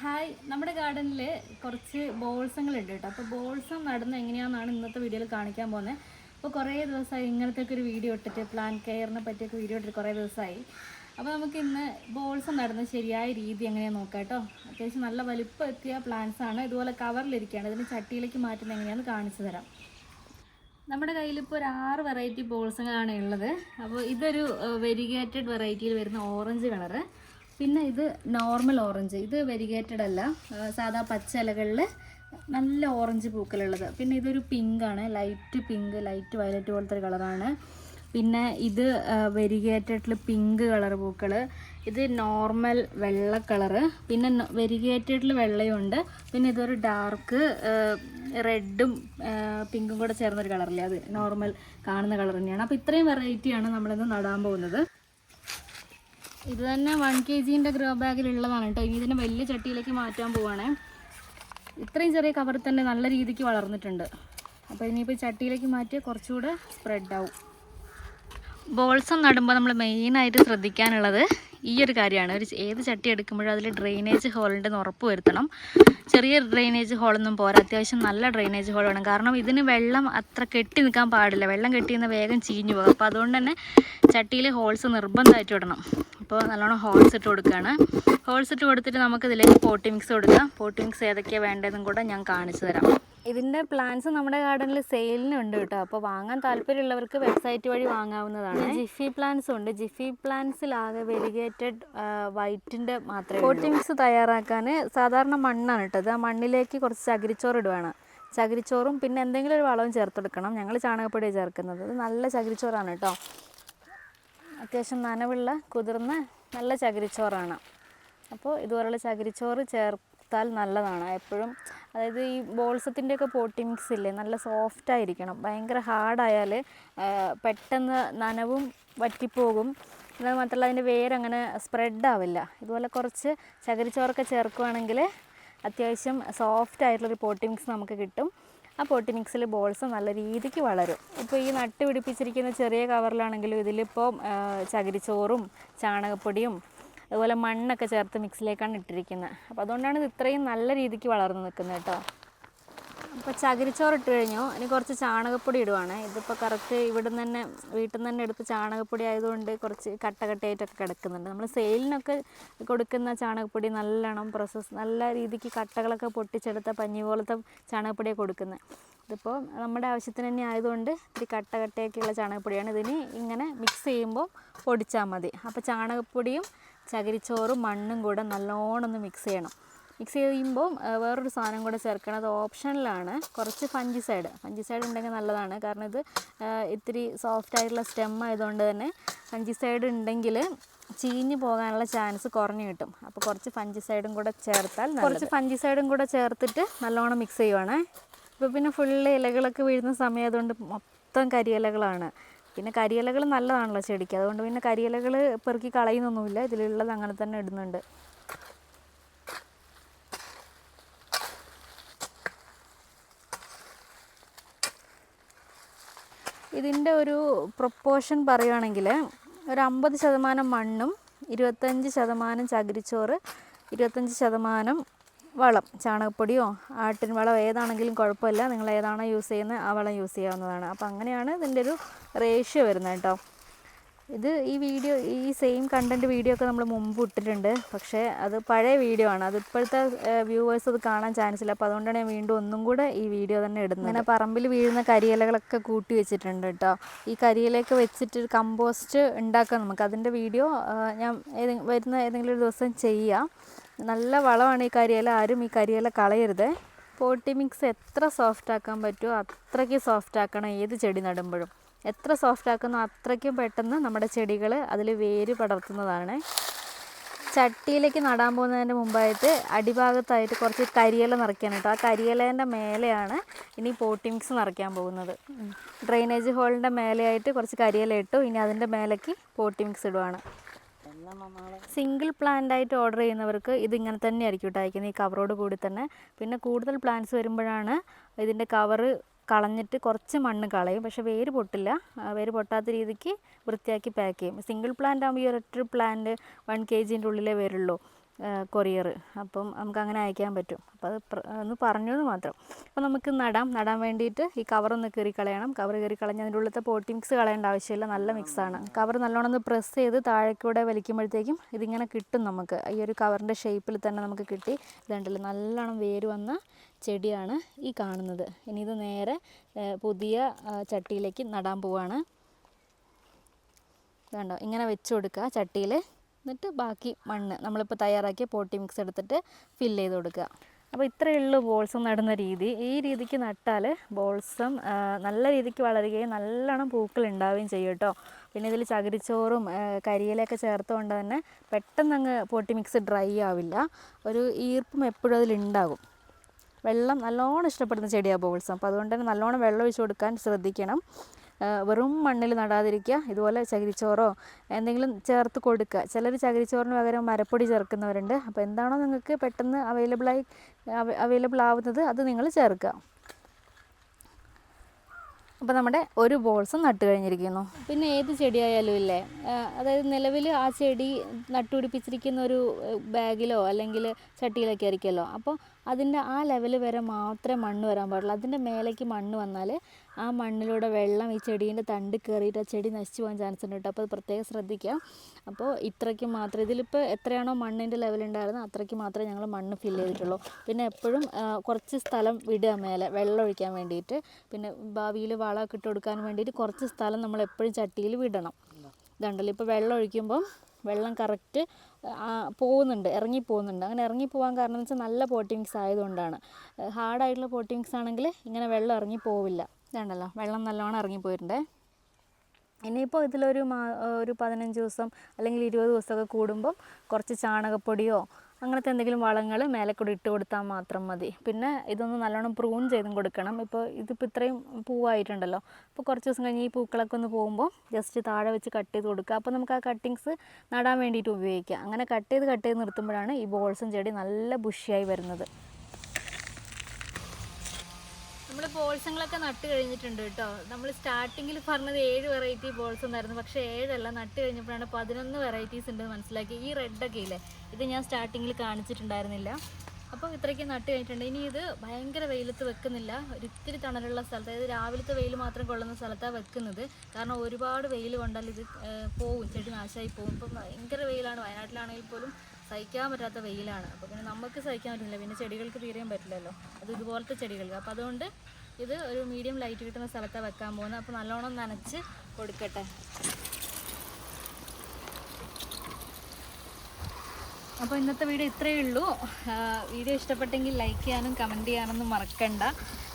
Hi. നമ്മുടെ ഗാർഡനിൽ കുറച്ച് ബോൾസങ്ങളുണ്ട് കേട്ടോ. അപ്പോൾ ബോൾസം നടന്ന് എങ്ങനെയാണെന്നാണ് ഇന്നത്തെ വീഡിയോയിൽ കാണിക്കാൻ പോകുന്നത്. അപ്പോൾ കുറേ ദിവസമായി ഇങ്ങനത്തെ ഒരു വീഡിയോ ഇട്ടിട്ട് പ്ലാൻ കെയറിനെ പറ്റിയൊക്കെ വീഡിയോ ഇട്ടിട്ട് കുറേ ദിവസമായി. അപ്പോൾ നമുക്ക് ഇന്ന് ബോൾസം നടന്ന് ശരിയായ രീതി എങ്ങനെയാണെന്ന് നോക്കാം കേട്ടോ. അത്യാവശ്യം നല്ല വലിപ്പം എത്തിയ ആണ്. ഇതുപോലെ കവറിലിരിക്കുകയാണ് ഇതിന് ചട്ടിയിലേക്ക് മാറ്റുന്നത് എങ്ങനെയാണെന്ന് കാണിച്ചു തരാം. നമ്മുടെ കയ്യിലിപ്പോൾ ഒരു ആറ് വെറൈറ്റി ബോൾസങ്ങളാണ് ഉള്ളത്. അപ്പോൾ ഇതൊരു വെരിഗേറ്റഡ് വെറൈറ്റിയിൽ വരുന്ന ഓറഞ്ച് കളറ് പിന്നെ ഇത് നോർമൽ ഓറഞ്ച് ഇത് വെരിഗേറ്റഡ് അല്ല. സാധാ പച്ച ഇലകളിൽ നല്ല ഓറഞ്ച് പൂക്കളുള്ളത്. പിന്നെ ഇതൊരു പിങ്ക് ആണ്. ലൈറ്റ് പിങ്ക് ലൈറ്റ് വയലറ്റ് പോലത്തെ ഒരു കളറാണ് പിന്നെ ഇത് വെരിഗേറ്റഡിൽ പിങ്ക് കളർ പൂക്കൾ ഇത് നോർമൽ വെള്ള കളറ് പിന്നെ വെരിഗേറ്റഡിൽ വെള്ളയുണ്ട്. പിന്നെ ഇതൊരു ഡാർക്ക് റെഡും പിങ്കും കൂടെ ചേർന്നൊരു കളറില്ലേ അത് നോർമൽ കാണുന്ന കളർ തന്നെയാണ്. അപ്പോൾ ഇത്രയും വെറൈറ്റിയാണ് നമ്മളിന്ന് നടാൻ പോകുന്നത്. ഇത് തന്നെ വൺ കെ ജീന്റെ ഗ്രോ ബാഗിലുള്ളതാണ് കേട്ടോ. ഇനി ഇതിനെ വലിയ ചട്ടിയിലേക്ക് മാറ്റാൻ പോവാണേ. ഇത്രയും ചെറിയ കവറിൽ തന്നെ നല്ല രീതിക്ക് വളർന്നിട്ടുണ്ട്. അപ്പോൾ ഇനിയിപ്പോൾ ചട്ടിയിലേക്ക് മാറ്റിയാൽ കുറച്ചുകൂടെ സ്പ്രെഡ് ആവും. ബോൾസം നടുമ്പോൾ നമ്മൾ മെയിനായിട്ട് ശ്രദ്ധിക്കാനുള്ളത് ഈ ഒരു കാര്യമാണ്. ഒരു ഏത് ചട്ടി എടുക്കുമ്പോഴും അതിൽ ഡ്രെയിനേജ് ഹോളുണ്ടെന്ന് ഉറപ്പ് വരുത്തണം. ചെറിയ ഡ്രെയിനേജ് ഹോളൊന്നും പോരാ. അത്യാവശ്യം നല്ല ഡ്രെയിനേജ് ഹോൾ വേണം. കാരണം ഇതിന് വെള്ളം അത്ര കെട്ടി നിൽക്കാൻ പാടില്ല. വെള്ളം കെട്ടി നിന്ന് വേഗം ചീഞ്ഞു പോകും. അപ്പോൾ അതുകൊണ്ട് തന്നെ ചട്ടിയിൽ ഹോൾസ് നിർബന്ധമായിട്ട് ഇടണം. അപ്പോൾ നല്ലോണം ഹോൾസ് ഇട്ട് കൊടുക്കുകയാണ്. ഹോൾസ് ഇട്ട് കൊടുത്തിട്ട് നമുക്ക് ഇതിലേക്ക് പോട്ടി മിക്സ് കൊടുക്കാം. പോട്ടി മിക്സ് ഏതൊക്കെയാണ് വേണ്ടതെന്നും കൂടെ ഞാൻ കാണിച്ചു തരാം. ഇതിന്റെ പ്ലാന്റ്സ് നമ്മുടെ ഗാർഡനിൽ സെയിലിനുണ്ട് കേട്ടോ. അപ്പോൾ വാങ്ങാൻ താല്പര്യമുള്ളവർക്ക് വെബ്സൈറ്റ് വഴി വാങ്ങാവുന്നതാണ്. ജിഫി പ്ലാന്റ്സും ഉണ്ട്. ജിഫി പ്ലാന്റ്സിലാകെ വെരിഗേറ്റഡ് വൈറ്റിന്റെ മാത്രമേ പോട്ടി മിക്സ് തയ്യാറാക്കാൻ സാധാരണ മണ്ണാണ് ഇട്ടത് ആ മണ്ണിലേക്ക് കുറച്ച് ചകിരിച്ചോറ് ഇടുവാണ് ചകിരിച്ചോറും പിന്നെ എന്തെങ്കിലും ഒരു വളവും ചേർത്തെടുക്കണം. ഞങ്ങൾ ചാണകപ്പൊടിയാണ് ചേർക്കുന്നത്. നല്ല ചകിരിച്ചോറാണ് കേട്ടോ. അത്യാവശ്യം നനവുള്ള കുതിർന്ന നല്ല ചകിരിച്ചോറാണ്. അപ്പോൾ ഇതുപോലുള്ള ചകിരിച്ചോറ് ചേർത്താൽ നല്ലതാണ്. എപ്പോഴും അതായത് ഈ ബോൾസത്തിന്റെ ഒക്കെ പോട്ടിങ്സ് ഇല്ലേ നല്ല സോഫ്റ്റ് ആയിരിക്കണം ഭയങ്കര ഹാർഡായാൽ പെട്ടെന്ന് നനവും വറ്റിപ്പോകും. എന്നാൽ മാത്രമല്ല അതിന്റെ വേരങ്ങനെ സ്പ്രെഡ് ആവില്ല ഇതുപോലെ കുറച്ച് ചകിരിച്ചോറൊക്കെ ചേർക്കുകയാണെങ്കിൽ അത്യാവശ്യം സോഫ്റ്റ് ആയിട്ടുള്ളൊരു പോട്ടിങ്സ് നമുക്ക് കിട്ടും. ആ പോട്ടി മിക്സിൽ ബോൾസ് നല്ല രീതിക്ക് വളരും. ഇപ്പോൾ ഈ നട്ട് പിടിപ്പിച്ചിരിക്കുന്ന ചെറിയ കവറിലാണെങ്കിലും ഇതിലിപ്പോൾ ചകിരിച്ചോറും ചാണകപ്പൊടിയും അതുപോലെ മണ്ണൊക്കെ ചേർത്ത് മിക്സിലേക്കാണ് ഇട്ടിരിക്കുന്നത് അപ്പോൾ അതുകൊണ്ടാണ് ഇത് ഇത്രയും നല്ല രീതിക്ക് വളർന്നു നിൽക്കുന്നത് കേട്ടോ. അപ്പോൾ ചകിരിച്ചോറ് ഇട്ട് കഴിഞ്ഞു. ഇനി കുറച്ച് ചാണകപ്പൊടി ഇടുവാണ്. ഇതിപ്പോൾ കറക്റ്റ് ഇവിടെ നിന്ന് തന്നെ വീട്ടിൽ നിന്ന് തന്നെ എടുത്ത് ചാണകപ്പൊടി ആയതുകൊണ്ട് കുറച്ച് കട്ട കട്ടയായിട്ടൊക്കെ കിടക്കുന്നുണ്ട്. നമ്മൾ സെയിലിനൊക്കെ കൊടുക്കുന്ന ചാണകപ്പൊടി നല്ലോണം പ്രോസസ്സ് നല്ല രീതിക്ക് കട്ടകളൊക്കെ പൊട്ടിച്ചെടുത്ത പഞ്ഞി പോലത്തെ ചാണകപ്പൊടിയാണ് കൊടുക്കുന്നത് ഇതിപ്പോൾ നമ്മുടെ ആവശ്യത്തിന് തന്നെ ആയതുകൊണ്ട് ഇത്തിരി കട്ട കട്ടയൊക്കെയുള്ള ചാണകപ്പൊടിയാണ്. ഇതിന് ഇങ്ങനെ മിക്സ് ചെയ്യുമ്പോൾ പൊടിച്ചാൽ മതി. അപ്പോൾ ചാണകപ്പൊടിയും ചകിരിച്ചോറും മണ്ണും കൂടെ നല്ലോണം ഒന്ന് മിക്സ് ചെയ്യണം. മിക്സ് ചെയ്യുമ്പോൾ വേറൊരു സാധനം കൂടെ ചേർക്കണം. അത് ഓപ്ഷനിലാണ്. കുറച്ച് ഫഞ്ചിസൈഡ്. ഫഞ്ചിസൈഡ് ഉണ്ടെങ്കിൽ നല്ലതാണ്. കാരണം ഇത് ഇത്തിരി സോഫ്റ്റ് ആയിട്ടുള്ള സ്റ്റെം ആയതുകൊണ്ട് തന്നെ ഫഞ്ചിസൈഡ് ഉണ്ടെങ്കിൽ ചീഞ്ഞു പോകാനുള്ള ചാൻസ് കുറഞ്ഞു കിട്ടും. അപ്പോൾ കുറച്ച് ഫഞ്ചിസൈഡും കൂടെ ചേർത്താൽ കുറച്ച് ഫഞ്ചിസൈഡും കൂടെ ചേർത്തിട്ട് നല്ലോണം മിക്സ് ചെയ്യുവാണേ. ഇപ്പോൾ പിന്നെ ഫുള്ള് ഇലകളൊക്കെ വീഴുന്ന സമയം അതുകൊണ്ട് മൊത്തം കരിയിലകളാണ്. പിന്നെ കരിയിലകൾ നല്ലതാണല്ലോ ചെടിക്ക്. അതുകൊണ്ട് പിന്നെ കരിയിലകൾ പെറുക്കി കളയുന്നൊന്നുമില്ല. ഇതിലുള്ളത് അങ്ങനെ തന്നെ ഇടുന്നുണ്ട്. ഇതിന്റെ ഒരു പ്രൊപ്പോർഷൻ പറയുകയാണെങ്കിൽ ഒരു അമ്പത് ശതമാനം മണ്ണും ഇരുപത്തഞ്ച് ശതമാനം ചകിരിച്ചോറ് ഇരുപത്തഞ്ച് ശതമാനം വളം ചാണകപ്പൊടിയോ ആട്ടിൻ വളം ഏതാണെങ്കിലും കുഴപ്പമില്ല. നിങ്ങൾ ഏതാണോ യൂസ് ചെയ്യുന്നത് ആ വളം യൂസ് ചെയ്യാവുന്നതാണ്. അപ്പോൾ അങ്ങനെയാണ് ഇതിന്റെ ഒരു റേഷ്യോ വരുന്നത് കേട്ടോ. ഇത് ഈ വീഡിയോ ഈ സെയിം കണ്ടന്റ് വീഡിയോ ഒക്കെ നമ്മൾ മുമ്പ് ഇട്ടിട്ടുണ്ട്. പക്ഷേ അത് പഴയ വീഡിയോ ആണ്. അത് ഇപ്പോഴത്തെ വ്യൂവേഴ്സ് അത് കാണാൻ ചാൻസ് ഇല്ല. അപ്പോൾ അതുകൊണ്ടാണ് ഞാൻ വീണ്ടും ഒന്നും കൂടെ ഈ വീഡിയോ തന്നെ ഇടുന്നത്. ഇങ്ങനെ പറമ്പിൽ വീഴുന്ന കരിയിലകളൊക്കെ കൂട്ടി വെച്ചിട്ടുണ്ട് കേട്ടോ. ഈ കരിയിലൊക്കെ വെച്ചിട്ട് കമ്പോസ്റ്റ് ഉണ്ടാക്കാം നമുക്ക്. അതിന്റെ വീഡിയോ ഞാൻ വരുന്ന ഏതെങ്കിലും ഒരു ദിവസം ചെയ്യാം. നല്ല വളമാണ് ഈ കരിയില. ആരും ഈ കരിയില കളയരുത്. പോട്ടി മിക്സ് എത്ര സോഫ്റ്റ് ആക്കാൻ പറ്റുമോ അത്രയ്ക്ക് സോഫ്റ്റ് ആക്കണം. ഏത് ചെടി നടുമ്പോഴും. എത്ര സോഫ്റ്റ് ആക്കുന്നോ അത്രയ്ക്കും പെട്ടെന്ന് നമ്മുടെ ചെടികൾ അതിൽ വേര് പടർത്തുന്നതാണ്. ചട്ടിയിലേക്ക് നടാൻ പോകുന്നതിന്റെ മുമ്പായിട്ട് അടിഭാഗത്തായിട്ട് കുറച്ച് കരിയില കേട്ടോ. ആ കരിയിലേന്റെ മേലെയാണ് ഇനി പോട്ടി മിക്സ് നിറയ്ക്കാൻ പോകുന്നത്. ഡ്രെയിനേജ് ഹോളിന്റെ മേലെയായിട്ട് കുറച്ച് കരിയില ഇട്ടു. ഇനി അതിന്റെ മേലേക്ക് പോട്ടി മിക്സ് ഇടുവാണ്. സിംഗിൾ പ്ലാന്റ് ആയിട്ട് ഓർഡർ ചെയ്യുന്നവർക്ക് ഇത് ഇങ്ങനെ തന്നെ ആയിരിക്കും കേട്ടോ ഈ കവറോട് കൂടി തന്നെ. പിന്നെ കൂടുതൽ പ്ലാന്റ്സ് വരുമ്പോഴാണ് ഇതിന്റെ കവറ് കളഞ്ഞിട്ട് കുറച്ച് മണ്ണ് കളയും. പക്ഷേ വേര് പൊട്ടില്ല. വേര് പൊട്ടാത്ത രീതിക്ക് വൃത്തിയാക്കി പാക്ക് ചെയ്യും. സിംഗിൾ പ്ലാന്റ് ആകുമ്പോൾ ഈ ഒരൊറ്റ പ്ലാന്റ് വൺ കെ ജിന്റെ ഉള്ളിലേ വരുള്ളൂ. കൊറിയർ. അപ്പം നമുക്ക് അങ്ങനെ അയക്കാൻ പറ്റും. അപ്പോൾ അത് ഒന്ന് പറഞ്ഞു മാത്രം. അപ്പോൾ നമുക്ക് നടാം. നടാൻ വേണ്ടിയിട്ട് ഈ കവറൊന്ന് കീറി കളയണം. കവർ കീറി കളഞ്ഞ് അതിന്റെ ഉള്ളിലത്തെ പോട്ടി മിക്സ് കളയേണ്ട ആവശ്യമില്ല. നല്ല മിക്സാണ് കവർ നല്ലോണം ഒന്ന് പ്രസ് ചെയ്ത് താഴേക്കൂടെ വലിക്കുമ്പോഴത്തേക്കും ഇതിങ്ങനെ കിട്ടും നമുക്ക്. ഈ ഒരു കവറിന്റെ ഷേപ്പിൽ തന്നെ നമുക്ക് കിട്ടി. ഇതുണ്ടല്ലോ നല്ലോണം വേര് വന്ന ചെടിയാണ് ഈ കാണുന്നത്. ഇനി ഇത് നേരെ പുതിയ ചട്ടിയിലേക്ക് നടാൻ പോവാണ്. ഇതുണ്ടോ ഇങ്ങനെ വെച്ച് കൊടുക്കുക ചട്ടിയിൽ. എന്നിട്ട് ബാക്കി മണ്ണ് നമ്മളിപ്പോൾ തയ്യാറാക്കിയ പോട്ടി മിക്സ് എടുത്തിട്ട് ഫില്ല് ചെയ്ത് കൊടുക്കുക. അപ്പോൾ ഇത്രയേ ഉള്ളൂ ബോൾസം നടുന്ന രീതി. ഈ രീതിക്ക് നട്ടാൽ ബോൾസം നല്ല രീതിക്ക് വളരുകയും നല്ലോണം പൂക്കൾ ഉണ്ടാവുകയും ചെയ്യും കേട്ടോ. പിന്നെ ഇതിൽ ചകിരിച്ചോറും കരിയിലൊക്കെ ചേർത്തുകൊണ്ട് തന്നെ പെട്ടെന്ന് അങ്ങ് പോട്ടി മിക്സ് ഡ്രൈ ആവില്ല. ഒരു ഈർപ്പം എപ്പോഴും അതിലുണ്ടാകും വെള്ളം നല്ലോണം ഇഷ്ടപ്പെടുന്ന ചെടിയാണ് ബോൾസം അപ്പോൾ അതുകൊണ്ട് തന്നെ നല്ലോണം വെള്ളം ഒഴിച്ച് കൊടുക്കാൻ ശ്രദ്ധിക്കണം. വെറും മണ്ണിൽ നടാതിരിക്കുക ഇതുപോലെ ചകിരിച്ചോറോ എന്തെങ്കിലും ചേർത്ത് കൊടുക്കുക. ചിലർ ചകിരിച്ചോറിന് പകരം മരപ്പൊടി ചേർക്കുന്നവരുണ്ട്. അപ്പോൾ എന്താണോ നിങ്ങൾക്ക് പെട്ടെന്ന് അവൈലബിളായി അവൈലബിൾ ആവുന്നത് അത് നിങ്ങൾ ചേർക്കുക. അപ്പോൾ നമ്മുടെ ഒരു ബോൾസും നട്ട് കഴിഞ്ഞിരിക്കുന്നു. പിന്നെ ഏത് ചെടിയായാലും ഇല്ലേ? അതായത് നിലവിൽ ആ ചെടി നട്ടുപിടിപ്പിച്ചിരിക്കുന്ന ഒരു ബാഗിലോ അല്ലെങ്കിൽ ചട്ടിയിലൊക്കെ ആയിരിക്കുമല്ലോ. അപ്പോൾ അതിന്റെ ആ ലെവൽ വരെ മാത്രമേ മണ്ണ് വരാൻ പാടുള്ളൂ. അതിന്റെ മേലേക്ക് മണ്ണ് വന്നാൽ ആ മണ്ണിലൂടെ വെള്ളം ഈ ചെടീന്റെ തണ്ട് കയറിയിട്ട് ആ ചെടി നശിച്ചു പോകാൻ ചാൻസ് ഉണ്ട് കേട്ടോ. അപ്പോൾ അത് പ്രത്യേകം ശ്രദ്ധിക്കാം. അപ്പോൾ ഇത്രയ്ക്ക് മാത്രം ഇതിലിപ്പോൾ എത്രയാണോ മണ്ണിന്റെ ലെവൽ ഉണ്ടായിരുന്നത് അത്രയ്ക്ക് മാത്രമേ ഞങ്ങൾ മണ്ണ് ഫില്ല് ചെയ്തിട്ടുള്ളൂ. പിന്നെ എപ്പോഴും കുറച്ച് സ്ഥലം വിടുക മേലെ വെള്ളം ഒഴിക്കാൻ വേണ്ടിയിട്ട്. പിന്നെ ഭാവിയിൽ വളമൊക്കെ ഇട്ട് കൊടുക്കാൻ വേണ്ടിയിട്ട് കുറച്ച് സ്ഥലം നമ്മൾ എപ്പോഴും ചട്ടിയിൽ വിടണം. ഇതുണ്ടല്ലോ ഇപ്പോൾ വെള്ളം ഒഴിക്കുമ്പം വെള്ളം കറക്റ്റ് പോകുന്നുണ്ട് ഇറങ്ങി പോകുന്നുണ്ട്. അങ്ങനെ ഇറങ്ങി പോകാൻ കാരണം എന്ന് വെച്ചാൽ നല്ല പോട്ടിങ്സ് ആയതുകൊണ്ടാണ് ഹാർഡായിട്ടുള്ള പോട്ടിങ്സ് ആണെങ്കിൽ ഇങ്ങനെ വെള്ളം ഇറങ്ങി പോവില്ല. ഇതുണ്ടല്ലോ വെള്ളം നല്ലോണം ഇറങ്ങി പോയിട്ടുണ്ടേ ഇനിയിപ്പോൾ ഇതിലൊരു മാ ഒരു പതിനഞ്ച് ദിവസം അല്ലെങ്കിൽ ഇരുപത് ദിവസമൊക്കെ കൂടുമ്പം കുറച്ച് ചാണകപ്പൊടിയോ അങ്ങനത്തെ എന്തെങ്കിലും വളങ്ങൾ മേലെ കൂടി ഇട്ട് കൊടുത്താൽ മാത്രം മതി. പിന്നെ ഇതൊന്ന് നല്ലോണം പ്രൂൺ ചെയ്തും കൊടുക്കണം. ഇപ്പോൾ ഇതിപ്പോൾ ഇത്രയും പൂവായിട്ടുണ്ടല്ലോ. അപ്പോൾ കുറച്ച് ദിവസം കഴിഞ്ഞ് ഈ പൂക്കളൊക്കെ ഒന്ന് പോകുമ്പോൾ ജസ്റ്റ് താഴെ വെച്ച് കട്ട് ചെയ്ത് കൊടുക്കുക. അപ്പോൾ നമുക്ക് ആ കട്ടിങ്സ് നടാൻ വേണ്ടിയിട്ട് ഉപയോഗിക്കാം. അങ്ങനെ കട്ട് ചെയ്ത് കട്ട് ചെയ്ത് നിർത്തുമ്പോഴാണ് ഈ ബോൾസും ചെടി നല്ല ബുഷിയായി വരുന്നത്. നമ്മൾ ബോൾസങ്ങളൊക്കെ നട്ട് കഴിഞ്ഞിട്ടുണ്ട് കേട്ടോ. നമ്മൾ സ്റ്റാർട്ടിങ്ങിൽ പറഞ്ഞത് ഏഴ് വെറൈറ്റി ബോൾസ് ഉണ്ടായിരുന്നു പക്ഷേ ഏഴല്ല നട്ട് കഴിഞ്ഞപ്പോഴാണ് പതിനൊന്ന് വെറൈറ്റീസ് ഉണ്ട് മനസ്സിലാക്കി. ഈ റെഡൊക്കെ ഇല്ലേ? ഇത് ഞാൻ സ്റ്റാർട്ടിങ്ങിൽ കാണിച്ചിട്ടുണ്ടായിരുന്നില്ല. അപ്പോൾ ഇത്രയ്ക്ക് നട്ട് കഴിഞ്ഞിട്ടുണ്ട്. ഇനി ഇത് ഭയങ്കര വെയിലത്ത് വെക്കുന്നില്ല. ഒരു ഇത്തിരി തണലുള്ള സ്ഥലത്ത് അതായത് രാവിലത്തെ വെയിൽ മാത്രം കൊള്ളുന്ന സ്ഥലത്താണ് വെക്കുന്നത്. കാരണം ഒരുപാട് വെയിൽ കൊണ്ടാൽ ഇത് പോവും. ചെടി നാശമായി പോകും ഇപ്പം ഭയങ്കര വെയിലാണ്. വയനാട്ടിലാണെങ്കിൽ പോലും സഹിക്കാൻ പറ്റാത്ത വെയിലാണ്. അപ്പോൾ പിന്നെ നമുക്ക് സഹിക്കാൻ പറ്റില്ല. പിന്നെ ചെടികൾക്ക് തീരെയും പറ്റില്ലല്ലോ. അത് ഇതുപോലത്തെ ചെടികൾക്ക്. അപ്പോൾ അതുകൊണ്ട് ഇത് ഒരു മീഡിയം ലൈറ്റ് കിട്ടുന്ന സ്ഥലത്താണ് വെക്കാൻ പോകുന്നത് അപ്പോൾ നല്ലോണം നനച്ച് കൊടുക്കട്ടെ. അപ്പോൾ ഇന്നത്തെ വീഡിയോ ഇത്രയേ ഉള്ളൂ. വീഡിയോ ഇഷ്ടപ്പെട്ടെങ്കിൽ ലൈക്ക് ചെയ്യാനും കമന്റ് ചെയ്യാനൊന്നും മറക്കണ്ട.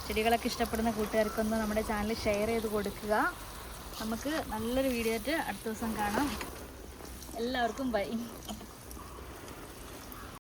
ചെടികളൊക്കെ ഇഷ്ടപ്പെടുന്ന കൂട്ടുകാർക്കൊന്ന് നമ്മുടെ ചാനൽ ഷെയർ ചെയ്ത് കൊടുക്കുക. നമുക്ക് നല്ലൊരു വീഡിയോ ആയിട്ട് അടുത്ത ദിവസം കാണാം. എല്ലാവർക്കും ബൈ